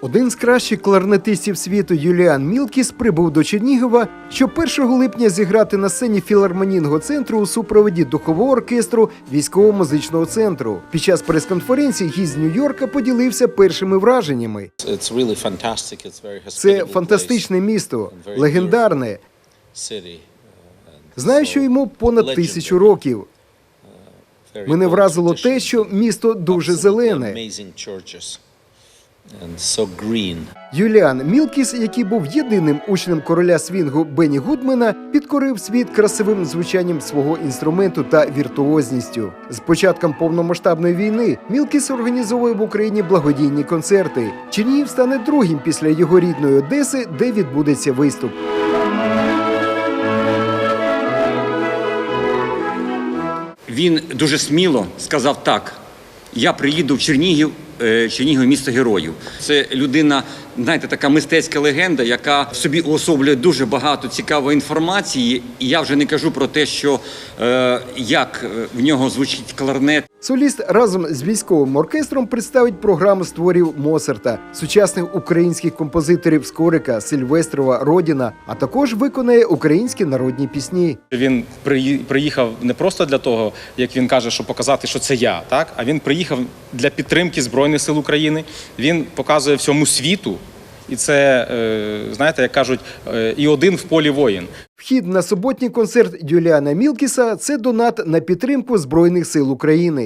Один з кращих кларнетистів світу Юліан Мілкіс прибув до Чернігова, щоб 1 липня зіграти на сцені філармонійного центру у супроводі духового оркестру військово-музичного центру. Під час прес-конференції гість з Нью-Йорка поділився першими враженнями. Це фантастичне місто, легендарне. place. Знаю, що йому понад тисячу років. Мене вразило те, що місто дуже зелене. And so green. Юліан Мілкіс, який був єдиним учнем короля свінгу Бенні Гудмена, підкорив світ красивим звучанням свого інструменту та віртуозністю. З початком повномасштабної війни Мілкіс організовує в Україні благодійні концерти. Чернігів стане другим після його рідної Одеси, де відбудеться виступ. Він дуже сміло сказав так: я приїду в Чернігів, Чернігів місто героїв. Це людина, знаєте, така мистецька легенда, яка в собі уособлює дуже багато цікавої інформації. І я вже не кажу про те, що е, як е, в нього звучить кларнет. Соліст разом з військовим оркестром представить програму з творів Моцарта, сучасних українських композиторів Скорика, Сильвестрова, Родіна, а також виконає українські народні пісні. Він приїхав не просто для того, як він каже, що показати, що це я, так а він приїхав для підтримки Збройних сил України. Він показує всьому світу, і це е, знаєте, як кажуть, е, і один в полі воїн. Вхід на суботній концерт Юліана Мілкіса це донат на підтримку Збройних сил України.